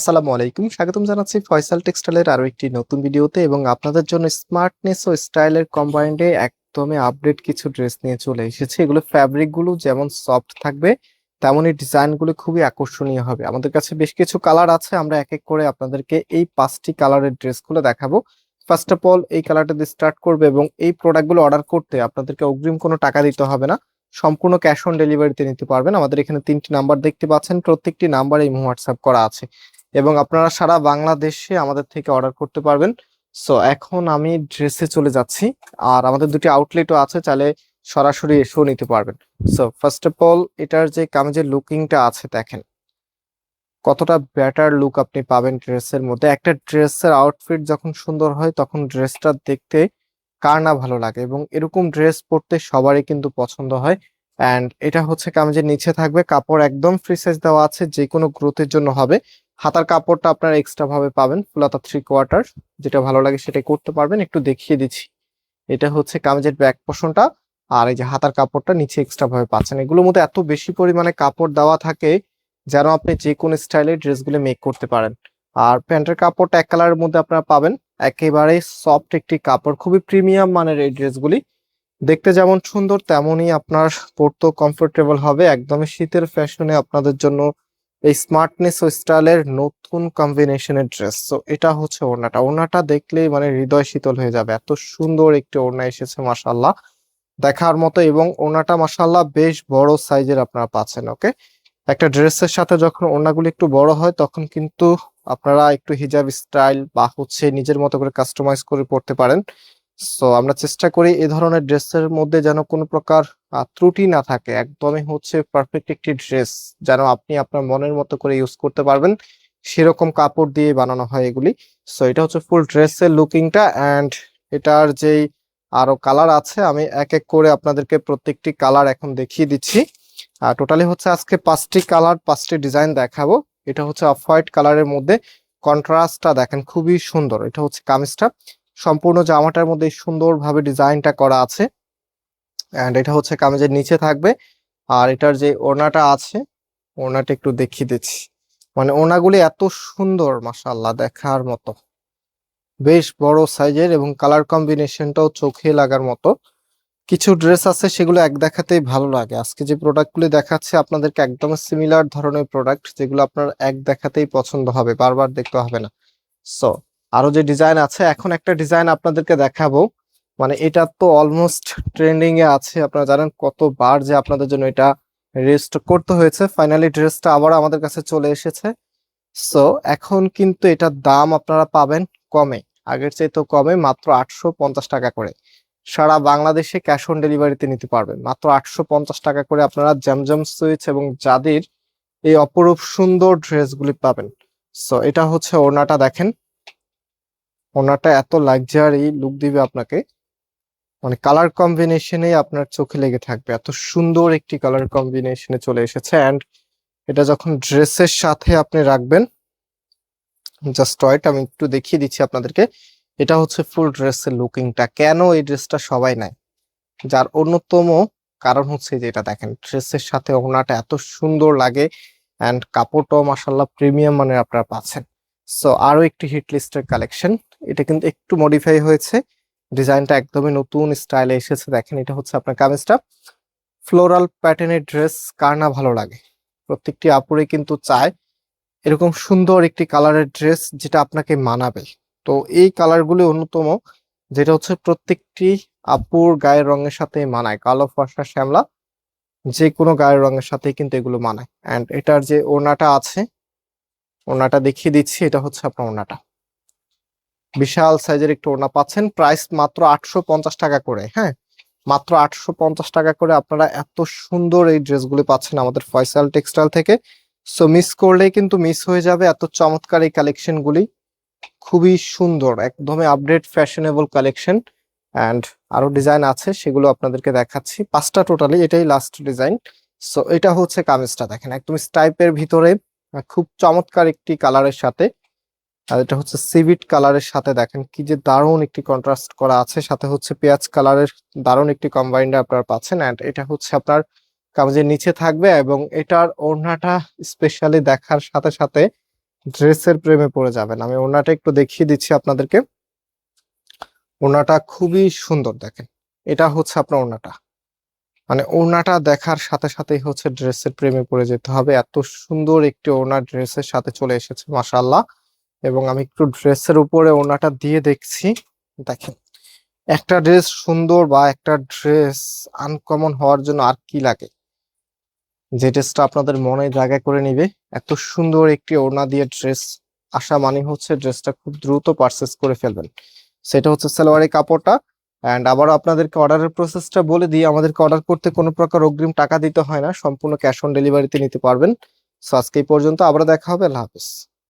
আসসালামু আলাইকুম। স্বাগতম জানাচ্ছি ফয়সাল টেক্সটাইলের আরও একটি নতুন ভিডিওতে এবং আপনাদের জন্য স্মার্টনেস ও স্টাইলের কম্বাইন্ডে একদমই আপডেট কিছু ড্রেস নিয়ে চলে এসেছে। এগুলো ফ্যাব্রিকগুলো যেমন সফট থাকবে, তেমনই ডিজাইনগুলো খুবই আকর্ষণীয় হবে। আমাদের কাছে বেশ কিছু কালার আছে, আমরা এক এক করে আপনাদেরকে এই পাঁচটি কালারের ড্রেসগুলো দেখাবো। ফার্স্ট অফ অল এই কালারটা দিয়ে স্টার্ট করবে এবং এই প্রোডাক্টগুলো অর্ডার করতে আপনাদেরকে অগ্রিম কোনো টাকা দিতে হবে না। সম্পূর্ণ ক্যাশ অন ডেলিভারিতে নিতে পারবেন। আমাদের এখানে তিনটি নাম্বার দেখতে পাচ্ছেন। প্রত্যেকটি নাম্বার এই হোয়াটসঅ্যাপ করা আছে। এবং আপনারা সারা বাংলাদেশে আমাদের থেকে অর্ডার করতে পারবেন। সো এখন আমি ড্রেসে চলে যাচ্ছি। আর আমাদের দুটি আউটলেটও আছে, চাইলে সরাসরি এসেও নিতে পারবেন। সো ফার্স্ট অফ অল এটার যে কামিজের লুকিংটা আছে, দেখেন। কতটা বেটার লুক আপনি পাবেন ড্রেসের মধ্যে। একটা ড্রেসের আউটফিট যখন সুন্দর হয়, তখন ড্রেসটা দেখতে কার না ভালো লাগে। এবং এরকম ড্রেস পরতে সবারই কিন্তু পছন্দ হয়। অ্যান্ড এটা হচ্ছে কামিজের নিচে থাকবে। কাপড় একদম ফ্রি সাইজ দেওয়া আছে যে কোনো গ্রোথের জন্য হবে। হাতার কাপড়টা আপনারা এক্সট্রা ভাবে পাবেন, ফুলাতা থ্রি কোয়ার্টার যেটা ভালো লাগে সেটাই করতে পারবেন, একটু দেখিয়ে দিচ্ছি। এটা হচ্ছে কামিজের ব্যাক পোষণটা আর এই যে হাতার কাপড়টা নিচে এক্সট্রা ভাবে পাচ্ছেন। এগুলোর মধ্যে এত বেশি পরিমাণে কাপড় দেওয়া থাকে যেন আপনি যে কোনো স্টাইলের ড্রেসগুলো মেক করতে পারেন। আর প্যান্টের কাপড়টা এক কালারের মধ্যে আপনারা পাবেন, একেবারে সফট একটি কাপড়, খুবই প্রিমিয়াম মানের এই ড্রেসগুলি। দেখতে যেমন সুন্দর, তেমনই আপনার পরতেও কমফোর্টেবল হবে, একদমই শীতের ফ্যাশনে আপনাদের জন্য এই স্মার্টনেস ও স্টাইলের নতুন কম্বিনেশনের ড্রেস তো এটা হচ্ছে ওড়নাটা। ওড়নাটা দেখলেই মানে হৃদয় শীতল হয়ে যাবে। এত সুন্দর একটি ওড়না এসেছে মাসাল্লাহ দেখার মতো এবং ওড়নাটা মাসাল্লাহ বেশ বড় সাইজের আপনারা পাচ্ছেন ওকে একটা ড্রেসের সাথে যখন ওড়নাগুলি একটু বড় হয়, তখন কিন্তু আপনারা একটু হিজাব স্টাইল বা হচ্ছে নিজের মতো করে কাস্টমাইজ করে পড়তে পারেন। সো আমরা চেষ্টা করি এই ধরনের ড্রেসের মধ্যে যেন কোনো প্রকার ত্রুটি না থাকে। একদমই হচ্ছে পারফেক্ট একটি ড্রেস যেন আপনি আপনার মনের মতো করে ইউজ করতে পারবেন। সেরকম কাপড় দিয়ে বানানো হয় এগুলি। সো এটা হচ্ছে ফুল ড্রেসের লুকিংটা অ্যান্ড এটার যেই আরও কালার আছে, আমি এক এক করে আপনাদেরকে প্রত্যেকটি কালার এখন দেখিয়ে দিচ্ছি। আর টোটালি হচ্ছে আজকে পাঁচটি কালার পাঁচটি ডিজাইন দেখাবো। এটা হচ্ছে অফ হোয়াইট কালারের মধ্যে কন্ট্রাস্টটা দেখেন খুবই সুন্দর। এটা হচ্ছে কামিজটা। সম্পূর্ণ জামাটার মধ্যে সুন্দরভাবে ডিজাইনটা করা আছে। এন্ড এটা হচ্ছে কামিজের নিচে থাকবে। আর এটার যে ওড়নাটা আছে, ওড়নাটা একটু দেখিয়ে দিচ্ছি। মানে ওড়নাগুলি এত সুন্দর, মাশাআল্লাহ, দেখার মতো। বেশ বড় সাইজের এবং কালার কম্বিনেশনটাও চোখে লাগার মতো। কিছু ড্রেস আছে, সেগুলো এক দেখাতেই ভালো লাগে। আজকে যে প্রোডাক্টগুলি দেখাচ্ছে, আপনাদেরকে একদম সিমিলার ধরনের প্রোডাক্ট, যেগুলো আপনার এক দেখাতেই পছন্দ হবে, বারবার দেখতে হবে না। সো আরও যে ডিজাইন আছে, এখন একটা ডিজাইন আপনাদেরকে দেখাবো। মানে এটা তো অলমোস্ট ট্রেন্ডিং এ আছে। আপনারা জানেন কতবার যে আপনাদের জন্য এটা রেস্ট করতে হয়েছে। ফাইনালি ড্রেসটা আবার আমাদের কাছে চলে এসেছে। সো এখন কিন্তু এটার দাম আপনারা পাবেন কমে। আগের চেয়ে তো কমে মাত্র আটশো পঞ্চাশ টাকা করে। সারা বাংলাদেশে ক্যাশ অন ডেলিভারিতে নিতে পারবেন। মাত্র আটশো পঞ্চাশ টাকা করে আপনারা জমজম সুইচ এবং যাদের এই অপরূপ সুন্দর ড্রেসগুলি পাবেন। সো এটা হচ্ছে ওড়নাটা দেখেন। ওনাটা এত লাক্সারি লুক দিবে আপনাকে। মানে কালার কম্বিনেশনে আপনার চোখে লেগে থাকবে। এত সুন্দর একটি কালার কম্বিনেশনে চলে এসেছে। অ্যান্ড এটা যখন ড্রেসের সাথে আপনি রাখবেন জাস্ট ওয়েট আমি একটু দেখিয়ে দিচ্ছি আপনাদেরকে। এটা হচ্ছে ফুল ড্রেসের লুকিংটা কেন এই ড্রেসটা সবাই নেয়? যার অন্যতম কারণ হচ্ছে যে এটা দেখেন ড্রেসের সাথে ওড়নাটা এত সুন্দর লাগে। অ্যান্ড কাপড়টাও মাসাল্লাহ প্রিমিয়াম মানের আপনারা পাচ্ছেন। সো আরও একটি হিট লিস্টের কালেকশন এটা কিন্তু একটু মডিফাই হয়েছে। ডিজাইনটা একদমই নতুন স্টাইলে এসেছে। দেখেন, এটা হচ্ছে আপনার কামিজটা। ফ্লোরাল প্যাটার্নের ড্রেস কার না ভালো লাগে? প্রত্যেকটি আপুরে কিন্তু চায় এরকম সুন্দর একটি কালারের ড্রেস যেটা আপনাকে মানাবে। তো এই কালারগুলি অন্যতম, যেটা হচ্ছে প্রত্যেকটি আপুর গায়ের রঙের সাথে মানায়। কালো, ফর্সা, শ্যামলা যে কোনো গায়ের রঙের সাথে কিন্তু এগুলো মানায়। অ্যান্ড এটার যে ওড়নাটা আছে, ওড়নাটা দেখিয়ে দিচ্ছি, এটা হচ্ছে আপনার ওড়নাটা। বিশাল সাইজের একটু ওড়না পাচ্ছেন। প্রাইস মাত্র আটশো পঞ্চাশ টাকা করে হ্যাঁ? মাত্র আটশো পঞ্চাশ টাকা করে আপনারা এত সুন্দর এই ড্রেসগুলি পাচ্ছেন আমাদের ফয়সাল টেক্সটাইল থেকে। সো মিস করলেই কিন্তু মিস হয়ে যাবে এত চমৎকার এই কালেকশন গুলি খুবই সুন্দর, একদমই আপডেট ফ্যাশনেবল কালেকশন অ্যান্ড আরও ডিজাইন আছে, সেগুলো আপনাদেরকে দেখাচ্ছি। পাঁচটা টোটালি এটাই লাস্ট ডিজাইন সো এটা হচ্ছে কামিজটা, দেখেন, একদম স্টাইপের ভিতরে খুব চমৎকার একটি কালারের সাথে। আর এটা হচ্ছে সিভিট কালারের সাথে দেখেন কি যে দারুণ একটি কন্ট্রাস্ট করা আছে, সাথে হচ্ছে পেঁয়াজ কালারের দারুণ একটি কম্বাইন্ড আপনারা পাচ্ছেন অ্যান্ড এটা হচ্ছে আপনার কামিজের নিচে থাকবে এবং এটার ওড়নাটা স্পেশালি দেখার সাথে সাথে ড্রেসের প্রেমে পড়ে যাবেন। আমি ওড়নাটা একটু দেখিয়ে দিচ্ছি আপনাদেরকে। ওড়নাটা খুবই সুন্দর দেখেন। এটা হচ্ছে আপনার ওড়নাটা। মানে ওড়নাটা দেখার সাথে সাথেই হচ্ছে ড্রেসের প্রেমে পড়ে যেতে হবে। এত সুন্দর একটি ওড়না ড্রেসের সাথে চলে এসেছে, মাশাআল্লাহ। এবং আমি একটু ড্রেসের উপরে ওড়নাটা দিয়ে দেখছি। দেখেন, একটা ড্রেস সুন্দর বা একটা ড্রেস আনকমন হওয়ার জন্য আর কি লাগে? যে ড্রেসটা আপনাদের মনে জায়গা করে নিবে। এত সুন্দর একটি ওড়না দিয়ে ড্রেস আসা মানে হচ্ছে ড্রেসটা খুব দ্রুত পারচেস করে ফেলবেন। সেটা হচ্ছে সালোয়ারি কাপড়টা। অ্যান্ড আবারও আপনাদেরকে অর্ডারের প্রসেসটা বলে দিয়ে আমাদেরকে অর্ডার করতে কোনো প্রকার অগ্রিম টাকা দিতে হয় না। সম্পূর্ণ ক্যাশ অন ডেলিভারিতে নিতে পারবেন। সো আজকে এই পর্যন্ত আবার দেখা হবে। আল্লাহ হাফেজ।